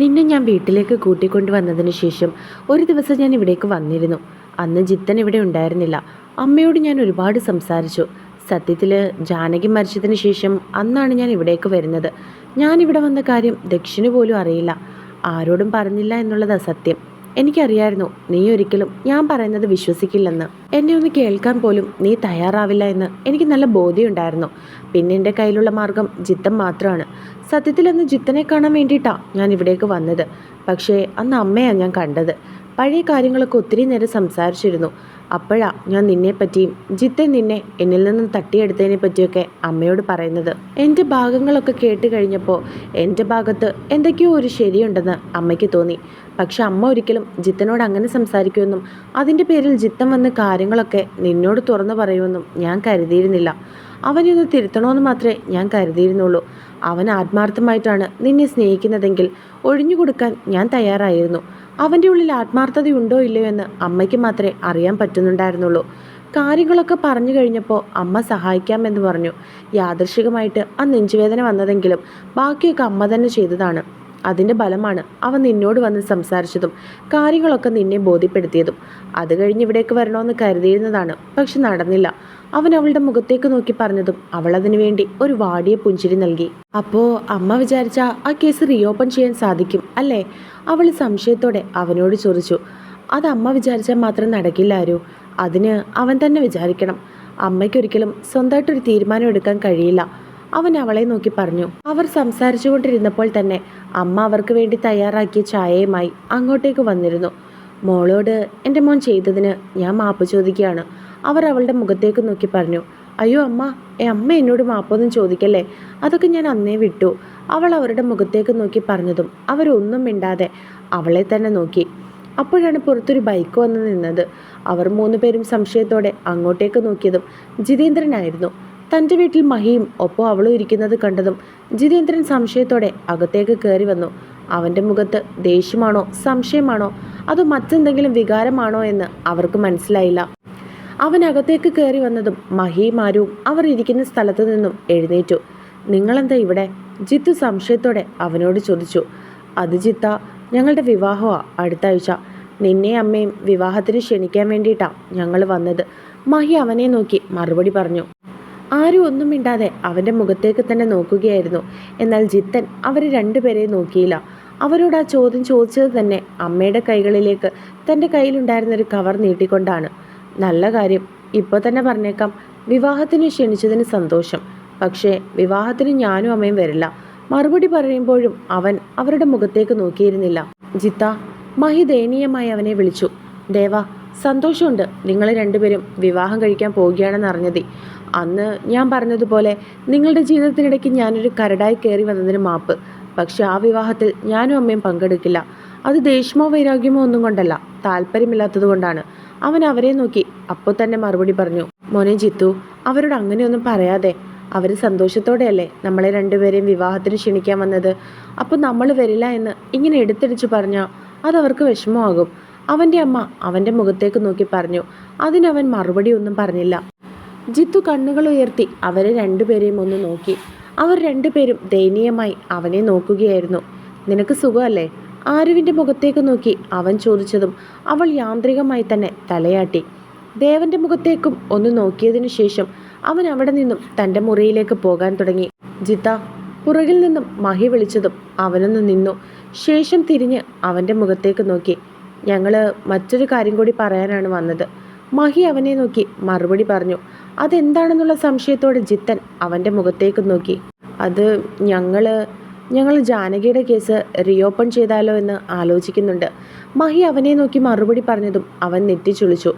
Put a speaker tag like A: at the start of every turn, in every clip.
A: നിന്നെ ഞാൻ വീട്ടിലേക്ക് കൂട്ടിക്കൊണ്ടു വന്നതിന് ശേഷം ഒരു ദിവസം ഞാൻ ഇവിടേക്ക് വന്നിരുന്നു. അന്ന് ജിത്തൻ ഇവിടെ ഉണ്ടായിരുന്നില്ല. അമ്മയോട് ഞാൻ ഒരുപാട് സംസാരിച്ചു. സത്യത്തിൽ ജാനകി മരിച്ചതിന് ശേഷം അന്നാണ് ഞാൻ ഇവിടേക്ക് വരുന്നത്. ഞാൻ ഇവിടെ വന്ന കാര്യം ദക്ഷിണ പോലും അറിയില്ല. ആരോടും പറഞ്ഞില്ല എന്നുള്ളത് അസത്യം എനിക്കറിയായിരുന്നു നീ ഒരിക്കലും ഞാൻ പറയുന്നത് വിശ്വസിക്കില്ലെന്ന്. എന്നെ ഒന്ന് കേൾക്കാൻ പോലും നീ തയ്യാറാവില്ല എന്ന് എനിക്ക് നല്ല ബോധ്യമുണ്ടായിരുന്നു. പിന്നെ എന്റെ കയ്യിലുള്ള മാർഗം ജിത്തം മാത്രമാണ്. സത്യത്തിൽ അന്ന് ജിത്തനെ കാണാൻ വേണ്ടിയിട്ടാണ് ഞാൻ ഇവിടേക്ക് വന്നത്. പക്ഷേ അന്ന് അമ്മയാണ് ഞാൻ കണ്ടത്. പഴയ കാര്യങ്ങളൊക്കെ ഒത്തിരി നേരം സംസാരിച്ചിരുന്നു. അപ്പോഴാ ഞാൻ നിന്നെപ്പറ്റിയും ജിത്തെ നിന്നെ എന്നിൽ നിന്നും തട്ടിയെടുത്തതിനെ പറ്റിയൊക്കെ അമ്മയോട് പറയുന്നത്. എന്റെ ഭാഗങ്ങളൊക്കെ കേട്ട് കഴിഞ്ഞപ്പോൾ എന്റെ ഭാഗത്ത് എന്തൊക്കെയോ ഒരു ശരിയുണ്ടെന്ന് അമ്മയ്ക്ക് തോന്നി. പക്ഷെ അമ്മ ഒരിക്കലും ജിത്തനോട് അങ്ങനെ സംസാരിക്കുമെന്നും അതിന്റെ പേരിൽ ജിത്തൻ വന്ന് കാര്യങ്ങളൊക്കെ നിന്നോട് തുറന്നു പറയുമെന്നും ഞാൻ കരുതിയിരുന്നില്ല. അവനെ ഒന്ന് തിരുത്തണമെന്ന് മാത്രമേ ഞാൻ കരുതിയിരുന്നുള്ളൂ. അവൻ ആത്മാർത്ഥമായിട്ടാണ് നിന്നെ സ്നേഹിക്കുന്നതെങ്കിൽ ഒഴിഞ്ഞു കൊടുക്കാൻ ഞാൻ തയ്യാറായിരുന്നു. അവന്റെ ഉള്ളിൽ ആത്മാർത്ഥതയുണ്ടോ ഇല്ലയോ എന്ന് അമ്മയ്ക്ക് മാത്രമേ അറിയാൻ പറ്റുന്നുണ്ടായിരുന്നുള്ളൂ. കാര്യങ്ങളൊക്കെ പറഞ്ഞു കഴിഞ്ഞപ്പോൾ അമ്മ സഹായിക്കാമെന്ന് പറഞ്ഞു. യാദൃശികമായിട്ട് ആ നെഞ്ചുവേദന വന്നതെങ്കിലും ബാക്കിയൊക്കെ അമ്മ തന്നെ ചെയ്തതാണ്. അതിന്റെ ഫലമാണ് അവൻ നിന്നോട് വന്ന് സംസാരിച്ചതും കാര്യങ്ങളൊക്കെ നിന്നെ ബോധ്യപ്പെടുത്തിയതും. അത് കഴിഞ്ഞ് ഇവിടേക്ക് വരണമെന്ന് കരുതിയിരുന്നതാണ് പക്ഷെ നടന്നില്ല. അവൻ അവളുടെ മുഖത്തേക്ക് നോക്കി പറഞ്ഞതും അവൾ അതിനു വേണ്ടി ഒരു വാടിയ പുഞ്ചിരി നൽകി. അപ്പോ അമ്മ വിചാരിച്ച ആ കേസ് റീഓപ്പൺ ചെയ്യാൻ സാധിക്കും അല്ലേ? അവൾ സംശയത്തോടെ അവനോട് ചോദിച്ചു. അത് അമ്മ വിചാരിച്ചാൽ മാത്രം നടക്കില്ല ആരോ. അതിന് അവൻ തന്നെ വിചാരിക്കണം. അമ്മയ്ക്കൊരിക്കലും സ്വന്തമായിട്ടൊരു തീരുമാനം എടുക്കാൻ കഴിയില്ല. അവൻ അവളെ നോക്കി പറഞ്ഞു. അവർ സംസാരിച്ചുകൊണ്ടിരുന്നപ്പോൾ തന്നെ അമ്മ അവർക്ക് വേണ്ടി തയ്യാറാക്കിയ ചായയുമായി അങ്ങോട്ടേക്ക് വന്നിരുന്നു. മോളോട് എന്റെ മോൻ ചെയ്തതിന് ഞാൻ മാപ്പ് ചോദിക്കുകയാണ്. അവർ അവളുടെ മുഖത്തേക്ക് നോക്കി പറഞ്ഞു അയ്യോ അമ്മ ഏ അമ്മ എന്നോട് മാപ്പൊന്നും ചോദിക്കല്ലേ? അതൊക്കെ ഞാൻ അന്നേ വിട്ടു. അവൾ അവരുടെ മുഖത്തേക്ക് നോക്കി പറഞ്ഞതും അവരൊന്നും മിണ്ടാതെ അവളെ തന്നെ നോക്കി. അപ്പോഴാണ് പുറത്തൊരു ബൈക്ക് വന്ന് നിന്നത്. അവർ മൂന്നുപേരും സംശയത്തോടെ അങ്ങോട്ടേക്ക് നോക്കിയതും ജിതേന്ദ്രനായിരുന്നു. തന്റെ വീട്ടിൽ മഹിയും ഒപ്പം അവളും ഇരിക്കുന്നത് കണ്ടതും ജിതേന്ദ്രൻ സംശയത്തോടെ അകത്തേക്ക് കയറി വന്നു. അവന്റെ മുഖത്ത് ദേഷ്യമാണോ സംശയമാണോ? അതോ മറ്റെന്തെങ്കിലും വികാരമാണോ? എന്ന് അവർക്ക് മനസ്സിലായില്ല. അവൻ അകത്തേക്ക് കയറി വന്നതും മഹിമാരും അവർ ഇരിക്കുന്ന സ്ഥലത്തു നിന്നും എഴുന്നേറ്റു. നിങ്ങളെന്താ ഇവിടെ? ജിത്തു സംശയത്തോടെ അവനോട് ചോദിച്ചു. അത് ജിത്ത ഞങ്ങളുടെ വിവാഹമാ അടുത്ത ആഴ്ച. നിന്നെ അമ്മയും വിവാഹത്തിന് ക്ഷണിക്കാൻ വേണ്ടിയിട്ടാ ഞങ്ങൾ വന്നത്. മഹി അവനെ നോക്കി മറുപടി പറഞ്ഞു. ആരും ഒന്നും മിണ്ടാതെ അവന്റെ മുഖത്തേക്ക് തന്നെ നോക്കുകയായിരുന്നു. എന്നാൽ ജിത്തൻ അവരെ രണ്ടുപേരെയും നോക്കിയില്ല. അവരോട് ആ ചോദ്യം ചോദിച്ചത് തന്നെ അമ്മയുടെ കൈകളിലേക്ക് തന്റെ കയ്യിലുണ്ടായിരുന്നൊരു കവർ നീട്ടിക്കൊണ്ടാണ്. നല്ല കാര്യം. ഇപ്പോൾ തന്നെ പറഞ്ഞേക്കാം. വിവാഹത്തിന് ക്ഷണിച്ചതിന് സന്തോഷം. പക്ഷേ വിവാഹത്തിന് ഞാനും അമ്മയും വരില്ല. മറുപടി പറയുമ്പോഴും അവൻ അവരുടെ മുഖത്തേക്ക് നോക്കിയിരുന്നില്ല. ജിത്ത മഹി ദയനീയമായി അവനെ വിളിച്ചു. ദേവ സന്തോഷമുണ്ട്. നിങ്ങൾ രണ്ടുപേരും വിവാഹം കഴിക്കാൻ പോവുകയാണെന്ന് അറിഞ്ഞതി. അന്ന് ഞാൻ പറഞ്ഞതുപോലെ നിങ്ങളുടെ ജീവിതത്തിനിടയ്ക്ക് ഞാനൊരു കരടായി കയറി വന്നതിന് മാപ്പ്. പക്ഷെ ആ വിവാഹത്തിൽ ഞാനും അമ്മയും പങ്കെടുക്കില്ല. അത് ദേഷ്യമോ വൈരാഗ്യമോ ഒന്നും കൊണ്ടല്ല. താല്പര്യമില്ലാത്തത് കൊണ്ടാണ്. അവൻ അവരെ നോക്കി. അപ്പോൾ തന്നെ മറുപടി പറഞ്ഞു മോനെ ജിത്തു അവരോട് അങ്ങനെയൊന്നും പറയാതെ. അവർ സന്തോഷത്തോടെയല്ലേ നമ്മളെ രണ്ടുപേരെയും വിവാഹത്തിന് ക്ഷണിക്കാൻ വന്നത്? അപ്പോൾ നമ്മൾ വരില്ല എന്ന് ഇങ്ങനെ എടുത്തടിച്ച് പറഞ്ഞാൽ അതവർക്ക് വിഷമമാകും. അവന്റെ അമ്മ അവന്റെ മുഖത്തേക്ക് നോക്കി പറഞ്ഞു അതിനവൻ മറുപടി ഒന്നും പറഞ്ഞില്ല. ജിത്തു കണ്ണുകൾ ഉയർത്തി അവരെ രണ്ടുപേരെയും ഒന്ന് നോക്കി. അവർ രണ്ടുപേരും ദയനീയമായി അവനെ നോക്കുകയായിരുന്നു. നിനക്ക് സുഖമല്ലേ? ആരുവിന്റെ മുഖത്തേക്ക് നോക്കി അവൻ ചോദിച്ചതും അവൾ യാന്ത്രികമായി തന്നെ തലയാട്ടി. ദേവന്റെ മുഖത്തേക്കും ഒന്ന് നോക്കിയതിനു ശേഷം അവൻ അവിടെ നിന്നും തന്റെ മുറിയിലേക്ക് പോകാൻ തുടങ്ങി. ജിത്ത പുറകിൽ നിന്നും മഹി വിളിച്ചതും അവനൊന്ന് നിന്നു. ശേഷം തിരിഞ്ഞ് അവന്റെ മുഖത്തേക്ക് നോക്കി. ഞങ്ങൾ മറ്റൊരു കാര്യം കൂടി പറയാനാണ് വന്നത്. മഹി അവനെ നോക്കി മറുപടി പറഞ്ഞു. അതെന്താണെന്നുള്ള സംശയത്തോടെ ജിത്തൻ അവന്റെ മുഖത്തേക്ക് നോക്കി. അത് ഞങ്ങൾ ഞങ്ങൾ ജാനകിയുടെ കേസ് റീഓപ്പൺ ചെയ്താലോ എന്ന് ആലോചിക്കുന്നുണ്ട്. മഹി അവനെ നോക്കി മറുപടി പറഞ്ഞതും അവൻ നെറ്റിച്ചുളിച്ചു.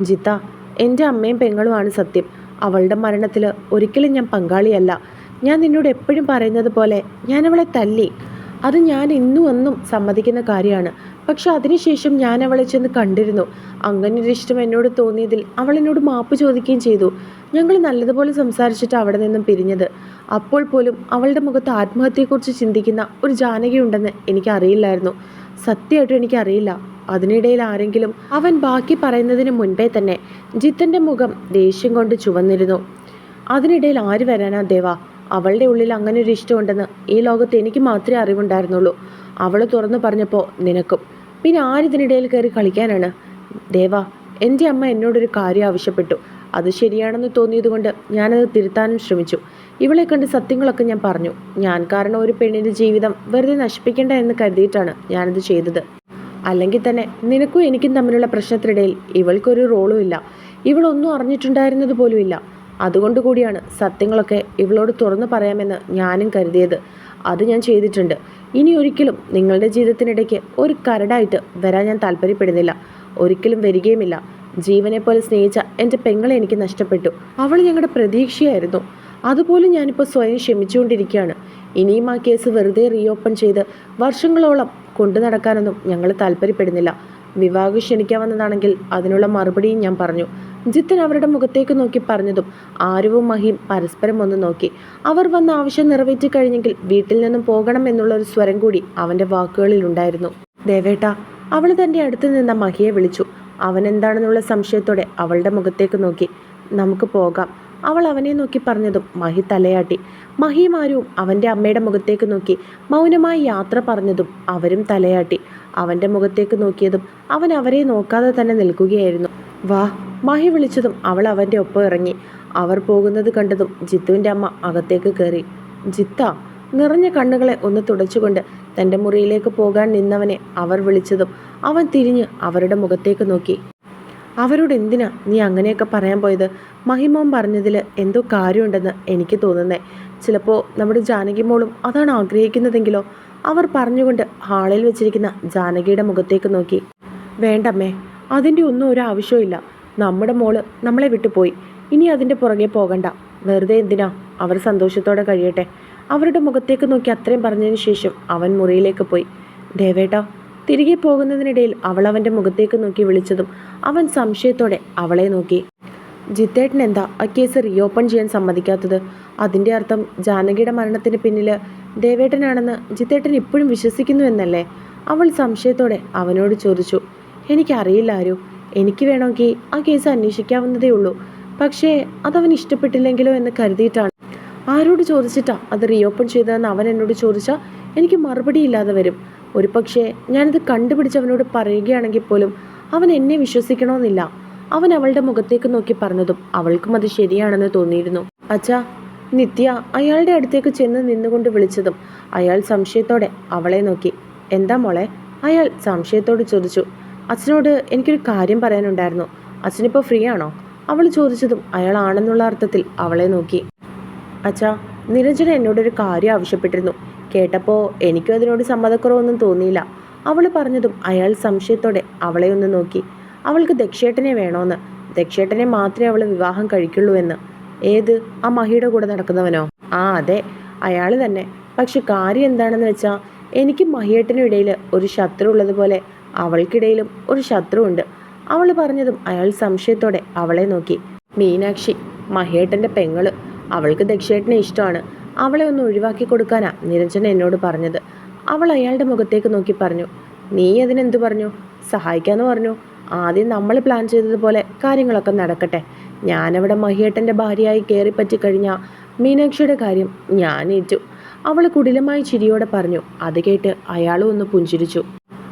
A: ജിത്ത എന്റെ അമ്മയും പെങ്ങളുമാണ് സത്യം. അവളുടെ മരണത്തിൽ ഒരിക്കലും ഞാൻ പങ്കാളിയല്ല. ഞാൻ നിന്നോട് എപ്പോഴും പറയുന്നത് പോലെ ഞാൻ അവളെ തല്ലി. അത് ഞാൻ ഇന്നും എന്നും സമ്മതിക്കുന്ന കാര്യമാണ്. പക്ഷെ അതിനുശേഷം ഞാൻ അവളെ ചെന്ന് കണ്ടിരുന്നു. അങ്ങനെ ഒരു ഇഷ്ടം എന്നോട് തോന്നിയതിൽ അവൾ എന്നോട് മാപ്പ് ചോദിക്കുകയും ചെയ്തു. ഞങ്ങൾ നല്ലതുപോലെ സംസാരിച്ചിട്ട് അവിടെ നിന്നും പിരിഞ്ഞത്. അപ്പോൾ പോലും അവളുടെ മുഖത്ത് ആത്മഹത്യയെക്കുറിച്ച് ചിന്തിക്കുന്ന ഒരു ജാനകി ഉണ്ടെന്ന് എനിക്കറിയില്ലായിരുന്നു. സത്യമായിട്ടും എനിക്കറിയില്ല. അതിനിടയിൽ ആരെങ്കിലും അവൻ ബാക്കി പറയുന്നതിന് മുൻപേ തന്നെ ജിത്തന്റെ മുഖം ദേഷ്യം കൊണ്ട് ചുവന്നിരുന്നു. അതിനിടയിൽ ആര് വരാനാ ദേവ? അവളുടെ ഉള്ളിൽ അങ്ങനെ ഒരു ഇഷ്ടമുണ്ടെന്ന് ഈ ലോകത്ത് എനിക്ക് മാത്രമേ അറിവുണ്ടായിരുന്നുള്ളൂ. അവൾ തുറന്നു പറഞ്ഞപ്പോൾ നിനക്കും പിന്നെ ആരിതിനിടയിൽ കയറി കളിക്കാനാണ്? ദേവ എന്റെ അമ്മ എന്നോടൊരു കാര്യം ആവശ്യപ്പെട്ടു. അത് ശരിയാണെന്ന് തോന്നിയതുകൊണ്ട് ഞാനത് തിരുത്താനും ശ്രമിച്ചു. ഇവളെ കണ്ട് സത്യങ്ങളൊക്കെ ഞാൻ പറഞ്ഞു. ഞാൻ കാരണം ഒരു പെണ്ണിന്റെ ജീവിതം വെറുതെ നശിപ്പിക്കേണ്ട എന്ന് കരുതിയിട്ടാണ് ഞാനത് ചെയ്തത്. അല്ലെങ്കിൽ തന്നെ നിനക്കും എനിക്കും തമ്മിലുള്ള പ്രശ്നത്തിനിടയിൽ ഇവൾക്കൊരു റോളും ഇല്ല. ഇവളൊന്നും അറിഞ്ഞിട്ടുണ്ടായിരുന്നത് പോലും ഇല്ല. അതുകൊണ്ട് കൂടിയാണ് സത്യങ്ങളൊക്കെ ഇവളോട് തുറന്നു പറയാമെന്ന് ഞാനും കരുതിയത്. അത് ഞാൻ ചെയ്തിട്ടുണ്ട്. ഇനി ഒരിക്കലും നിങ്ങളുടെ ജീവിതത്തിനിടയ്ക്ക് ഒരു കരടായിട്ട് വരാൻ ഞാൻ താല്പര്യപ്പെടുന്നില്ല. ഒരിക്കലും വരികയുമില്ല. ജീവനെ പോലെ സ്നേഹിച്ച എന്റെ പെങ്ങളെ എനിക്ക് നഷ്ടപ്പെട്ടു. അവൾ ഞങ്ങളുടെ പ്രതീക്ഷയായിരുന്നു. അതുപോലും ഞാനിപ്പോൾ സ്വയം ക്ഷമിച്ചുകൊണ്ടിരിക്കുകയാണ്. ഇനിയും ആ കേസ് വെറുതെ റീഓപ്പൺ ചെയ്ത് വർഷങ്ങളോളം കൊണ്ടു നടക്കാനൊന്നും ഞങ്ങൾ താല്പര്യപ്പെടുന്നില്ല. വിവാഹം ക്ഷണിക്കാവുന്നതാണെങ്കിൽ അതിനുള്ള മറുപടിയും ഞാൻ പറഞ്ഞു. ജിത്തൻ അവരുടെ മുഖത്തേക്ക് നോക്കി പറഞ്ഞതും ആരവും മഹിയും പരസ്പരം ഒന്ന് നോക്കി. അവർ വന്ന ആവശ്യം നിറവേറ്റി കഴിഞ്ഞെങ്കിൽ വീട്ടിൽ നിന്നും പോകണം എന്നുള്ള ഒരു സ്വരം കൂടി അവന്റെ വാക്കുകളിൽ ഉണ്ടായിരുന്നു. ദേവേട്ട അവൾ തന്റെ അടുത്ത് നിന്ന മഹിയെ വിളിച്ചു. അവൻ എന്താണെന്നുള്ള സംശയത്തോടെ അവളുടെ മുഖത്തേക്ക് നോക്കി. നമുക്ക് പോകാം. അവൾ അവനെ നോക്കി പറഞ്ഞതും മഹി തലയാട്ടി. മഹിമാരും അവന്റെ അമ്മയുടെ മുഖത്തേക്ക് നോക്കി മൗനമായി യാത്ര പറഞ്ഞതും അവരും തലയാട്ടി. അവന്റെ മുഖത്തേക്ക് നോക്കിയതും അവൻ അവരെ നോക്കാതെ തന്നെ നിൽക്കുകയായിരുന്നു. വാ മഹി വിളിച്ചതും അവൾ അവന്റെ ഒപ്പം ഇറങ്ങി. അവർ പോകുന്നത് കണ്ടതും ജിത്തുവിന്റെ അമ്മ അകത്തേക്ക് കയറി. ജിത്ത നിറഞ്ഞ കണ്ണുകളെ ഒന്ന് തുടച്ചുകൊണ്ട് തന്റെ മുറിയിലേക്ക് പോകാൻ നിന്നവനെ അവർ വിളിച്ചതും അവൻ തിരിഞ്ഞ് അവരുടെ മുഖത്തേക്ക് നോക്കി. അവരോട് എന്തിനാ നീ അങ്ങനെയൊക്കെ പറയാൻ പോയത്? മഹിമോൻ പറഞ്ഞതിൽ എന്തോ കാര്യമുണ്ടെന്ന് എനിക്ക് തോന്നുന്നേ. ചിലപ്പോൾ നമ്മുടെ ജാനകി മോളും അതാണ് ആഗ്രഹിക്കുന്നതെങ്കിലോ? അവർ പറഞ്ഞുകൊണ്ട് ഹാളിൽ വെച്ചിരിക്കുന്ന ജാനകിയുടെ മുഖത്തേക്ക് നോക്കി. വേണ്ടമ്മേ അതിന്റെ ഒന്നും ഒരു ആവശ്യമില്ല നമ്മുടെ മോൾ നമ്മളെ വിട്ടുപോയി. ഇനി അതിന്റെ പുറകെ പോകണ്ട. വെറുതെ എന്തിനാ? അവർ സന്തോഷത്തോടെ കഴിയട്ടെ. അവരുടെ മുഖത്തേക്ക് നോക്കി അത്രയും പറഞ്ഞതിന് ശേഷം അവൻ മുറിയിലേക്ക് പോയി. ദേവേട്ട തിരികെ പോകുന്നതിനിടയിൽ അവൾ അവന്റെ മുഖത്തേക്ക് നോക്കി വിളിച്ചതും അവൻ സംശയത്തോടെ അവളെ നോക്കി. ജിത്തേട്ടൻ എന്താ ആ കേസ് റീഓപ്പൺ ചെയ്യാൻ സമ്മതിക്കാത്തത്? അതിന്റെ അർത്ഥം ജാനകിയുടെ മരണത്തിന് പിന്നിൽ ദേവേട്ടനാണെന്ന് ജിത്തേട്ടൻ ഇപ്പോഴും വിശ്വസിക്കുന്നു എന്നല്ലേ? അവൾ സംശയത്തോടെ അവനോട് ചോദിച്ചു. എനിക്കറിയില്ല ആരു. എനിക്ക് വേണമെങ്കിൽ ആ കേസ് അന്വേഷിക്കാവുന്നതേ ഉള്ളൂ. പക്ഷേ അതവൻ ഇഷ്ടപ്പെട്ടില്ലെങ്കിലോ എന്ന് കരുതിയിട്ടാണ്. ആരോട് ചോദിച്ചിട്ടാ അത് റീഓപ്പൺ ചെയ്തതെന്ന് അവൻ എന്നോട് ചോദിച്ചാൽ എനിക്ക് മറുപടി ഇല്ലാതെ വരും. ഒരു പക്ഷേ ഞാനിത് കണ്ടുപിടിച്ച് അവനോട് പറയുകയാണെങ്കിൽ പോലും അവൻ എന്നെ വിശ്വസിക്കണമെന്നില്ല. അവൻ അവളുടെ മുഖത്തേക്ക് നോക്കി പറഞ്ഞതും അവൾക്കും അത് ശരിയാണെന്ന് തോന്നിയിരുന്നു. അച്ഛാ നിത്യ അയാളുടെ അടുത്തേക്ക് ചെന്ന് നിന്നുകൊണ്ട് വിളിച്ചതും അയാൾ സംശയത്തോടെ അവളെ നോക്കി. എന്താ മോളെ? അയാൾ സംശയത്തോട് ചോദിച്ചു. അച്ഛനോട് എനിക്കൊരു കാര്യം പറയാനുണ്ടായിരുന്നു. അച്ഛനിപ്പോൾ ഫ്രീ ആണോ അവൾ ചോദിച്ചതും അയാൾ ആണെന്നുള്ള അർത്ഥത്തിൽ അവളെ നോക്കി. അച്ഛാ നിരഞ്ജന എന്നോടൊരു കാര്യം ആവശ്യപ്പെട്ടിരുന്നു. കേട്ടപ്പോൾ എനിക്കും അതിനോട് സമ്മതക്കുറവൊന്നും തോന്നിയില്ല. അവൾ പറഞ്ഞതും അയാൾ സംശയത്തോടെ അവളെ ഒന്ന് നോക്കി. അവൾക്ക് ദക്ഷേട്ടനെ വേണോന്ന്. ദക്ഷേട്ടനെ മാത്രമേ അവൾ വിവാഹം കഴിക്കുള്ളൂ എന്ന്. ഏത്? ആ മഹിയുടെ കൂടെ നടക്കുന്നവനോ? ആ അതെ. അയാൾ തന്നെ. പക്ഷെ കാര്യം എന്താണെന്ന് വെച്ചാൽ എനിക്ക് മഹിയേട്ടനും ഇടയിൽ ഒരു ശത്രു ഉള്ളതുപോലെ അവൾക്കിടയിലും ഒരു ശത്രു ഉണ്ട്. അവൾ പറഞ്ഞതും അയാൾ സംശയത്തോടെ അവളെ നോക്കി. മീനാക്ഷി മഹിയേട്ടന്റെ പെങ്ങൾ അവൾക്ക് ദക്ഷേട്ടനെ ഇഷ്ടമാണ്. അവളെ ഒന്ന് ഒഴിവാക്കി കൊടുക്കാനാ നിരഞ്ജൻ എന്നോട് പറഞ്ഞത്. അവൾ അയാളുടെ മുഖത്തേക്ക് നോക്കി പറഞ്ഞു നീ അതിനെന്തു പറഞ്ഞു? സഹായിക്കാന്ന് പറഞ്ഞു. ആദ്യം നമ്മൾ പ്ലാൻ ചെയ്തതുപോലെ കാര്യങ്ങളൊക്കെ നടക്കട്ടെ. ഞാനവിടെ മഹിയേട്ടന്റെ ഭാര്യയായി കയറിപ്പറ്റി കഴിഞ്ഞാൽ മീനാക്ഷിയുടെ കാര്യം ഞാൻ ഏറ്റു. അവൾ കുടിലമായി ചിരിയോടെ പറഞ്ഞു. അത് കേട്ട് അയാളും ഒന്ന് പുഞ്ചിരിച്ചു.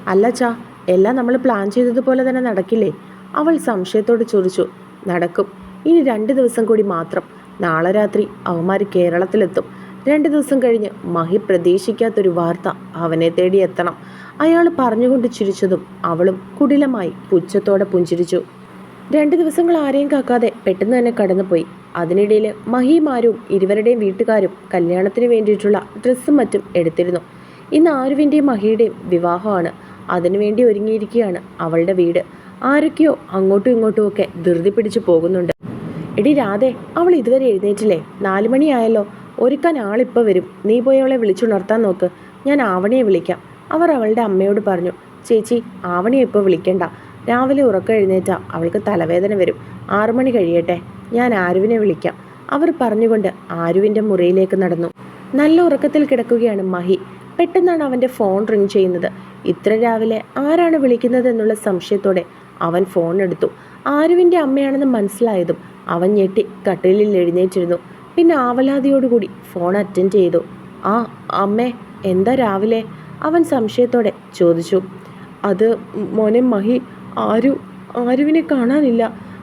A: അല്ല ചാ എല്ലാം നമ്മൾ പ്ലാൻ ചെയ്തതുപോലെ തന്നെ നടക്കില്ലേ? അവൾ സംശയത്തോട് ചോദിച്ചു. നടക്കും. ഇനി രണ്ട് ദിവസം കൂടി മാത്രം. നാളെ രാത്രി അവന്മാർ കേരളത്തിലെത്തും. രണ്ട് ദിവസം കഴിഞ്ഞ് മഹി പ്രതീക്ഷിക്കാത്തൊരു വാർത്ത അവനെ തേടി എത്തണം. അയാൾ പറഞ്ഞുകൊണ്ട് ചിരിച്ചതും അവളും കുടിലമായി പുച്ഛത്തോടെ പുഞ്ചിരിച്ചു. രണ്ട് ദിവസങ്ങൾ ആരെയും കാക്കാതെ പെട്ടെന്ന് തന്നെ കടന്നുപോയി. അതിനിടയിൽ മഹിമാരും ഇരുവരുടെയും വീട്ടുകാരും കല്യാണത്തിന് വേണ്ടിയിട്ടുള്ള ഡ്രസ്സും മറ്റും എടുത്തിരുന്നു. ഇന്ന് ആരുവിന്റെയും മഹിയുടെയും വിവാഹമാണ്. അതിനുവേണ്ടി ഒരുങ്ങിയിരിക്കുകയാണ് അവളുടെ വീട്. ആരൊക്കെയോ അങ്ങോട്ടും ഇങ്ങോട്ടും ഒക്കെ ധൃതി പിടിച്ചു പോകുന്നുണ്ട്. എടി രാധേ അവൾ ഇതുവരെ എഴുന്നേറ്റില്ലേ? നാലു മണിയായല്ലോ. ഒരുക്കാൻ ആളിപ്പോൾ വരും. നീ പോയി അവളെ വിളിച്ചുണർത്താൻ നോക്ക്. ഞാൻ ആവണിയെ വിളിക്കാം. അവർ അവളുടെ അമ്മയോട് പറഞ്ഞു ചേച്ചി ആവണിയെ ഇപ്പോൾ വിളിക്കണ്ട. രാവിലെ ഉറക്കം എഴുന്നേറ്റാ. അവൾക്ക് തലവേദന വരും. ആറു മണി കഴിയട്ടെ. ഞാൻ ആരുവിനെ വിളിക്കാം. അവർ പറഞ്ഞുകൊണ്ട് ആരുവിന്റെ മുറിയിലേക്ക് നടന്നു. നല്ല ഉറക്കത്തിൽ കിടക്കുകയാണ് മഹി. പെട്ടെന്നാണ് അവന്റെ ഫോൺ റിങ് ചെയ്യുന്നത്. ഇത്ര രാവിലെ ആരാണ് വിളിക്കുന്നത് എന്നുള്ള സംശയത്തോടെ അവൻ ഫോൺ എടുത്തു. ആരുവിന്റെ അമ്മയാണെന്ന് മനസ്സിലായതും അവൻ ഞെട്ടി കട്ടിലിൽ എഴുന്നേറ്റിരുന്നു. പിന്നെ ആവലാതിയോടുകൂടി ഫോൺ അറ്റൻഡ് ചെയ്തു. ആ അമ്മേ എന്താ രാവിലെ? അവൻ സംശയത്തോടെ ചോദിച്ചു. അത് മോനെ മഹി ആരു ആരുവിനെ കാണാനില്ല.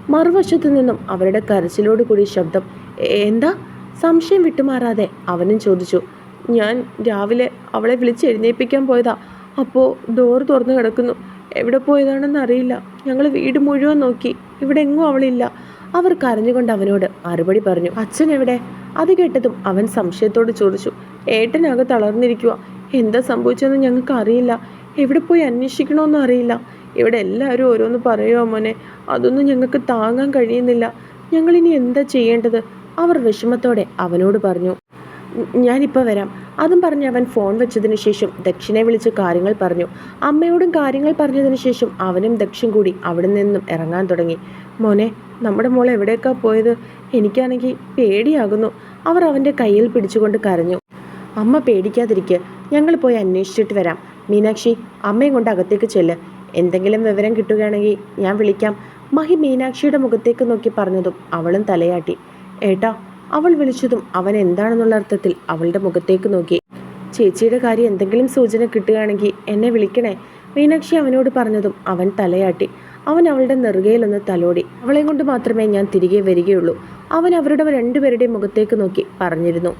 A: മറുവശത്തു നിന്നും അവരുടെ കരച്ചിലോട് കൂടി ശബ്ദം എന്താ? സംശയം വിട്ടുമാറാതെ അവനും ചോദിച്ചു. ഞാൻ രാവിലെ അവളെ വിളിച്ച് എഴുന്നേൽപ്പിക്കാൻ പോയതാ. അപ്പോൾ ഡോർ തുറന്നു കിടക്കുന്നു. എവിടെ പോയതാണെന്ന് അറിയില്ല. ഞങ്ങൾ വീട് മുഴുവൻ നോക്കി. ഇവിടെ എങ്ങും അവളില്ല. അവർ കരഞ്ഞുകൊണ്ട് അവനോട് മറുപടി പറഞ്ഞു അച്ഛൻ എവിടെ? അത് കേട്ടതും അവൻ സംശയത്തോട് ചോദിച്ചു ഏട്ടനാകെ തളർന്നിരിക്കുക എന്താ സംഭവിച്ചതെന്ന് ഞങ്ങൾക്ക് അറിയില്ല. എവിടെ പോയി അന്വേഷിക്കണമെന്നും അറിയില്ല. ഇവിടെ എല്ലാവരും ഓരോന്ന് പറയുമോ മോനെ. അതൊന്നും ഞങ്ങൾക്ക് താങ്ങാൻ കഴിയുന്നില്ല. ഞങ്ങളിനി എന്താ ചെയ്യേണ്ടത്? അവർ വിഷമത്തോടെ അവനോട് പറഞ്ഞു "ഉം, ഞാനിപ്പോൾ വരാം. അതും പറഞ്ഞ് അവൻ ഫോൺ വെച്ചതിന് ശേഷം ദക്ഷിണെ വിളിച്ച് കാര്യങ്ങൾ പറഞ്ഞു. അമ്മയോടും കാര്യങ്ങൾ പറഞ്ഞതിന് ശേഷം അവനും ദക്ഷൻ കൂടി അവിടെ നിന്നും ഇറങ്ങാൻ തുടങ്ങി. മോനെ നമ്മുടെ മോൾ എവിടേക്കാ പോയത്? എനിക്കാണെങ്കിൽ പേടിയാകുന്നു. അവർ അവന്റെ കയ്യിൽ പിടിച്ചുകൊണ്ട് കരഞ്ഞു. അമ്മ പേടിക്കാതിരിക്കുക ഞങ്ങൾ പോയി അന്വേഷിച്ചിട്ട് വരാം. മീനാക്ഷി അമ്മയും കൊണ്ട് അകത്തേക്ക് ചെല്ല്. എന്തെങ്കിലും വിവരം കിട്ടുകയാണെങ്കിൽ ഞാൻ വിളിക്കാം. മഹി മീനാക്ഷിയുടെ മുഖത്തേക്ക് നോക്കി പറഞ്ഞതും അവളും തലയാട്ടി. ഏട്ടാ അവൾ വിളിച്ചതും അവൻ എന്താണെന്നുള്ള അർത്ഥത്തിൽ അവളുടെ മുഖത്തേക്ക് നോക്കി. ചേച്ചിയുടെ കാര്യം എന്തെങ്കിലും സൂചന കിട്ടുകയാണെങ്കിൽ എന്നെ വിളിക്കണേ. മീനാക്ഷി അവനോട് പറഞ്ഞതും അവൻ തലയാട്ടി. അവൻ അവളുടെ നെറുകയിലൊന്ന് തലോടി. അവളെ കൊണ്ട് മാത്രമേ ഞാൻ തിരികെ വരികയുള്ളൂ. അവൻ അവരുടെ രണ്ടുപേരുടെയും മുഖത്തേക്ക് നോക്കി പറഞ്ഞിരുന്നു.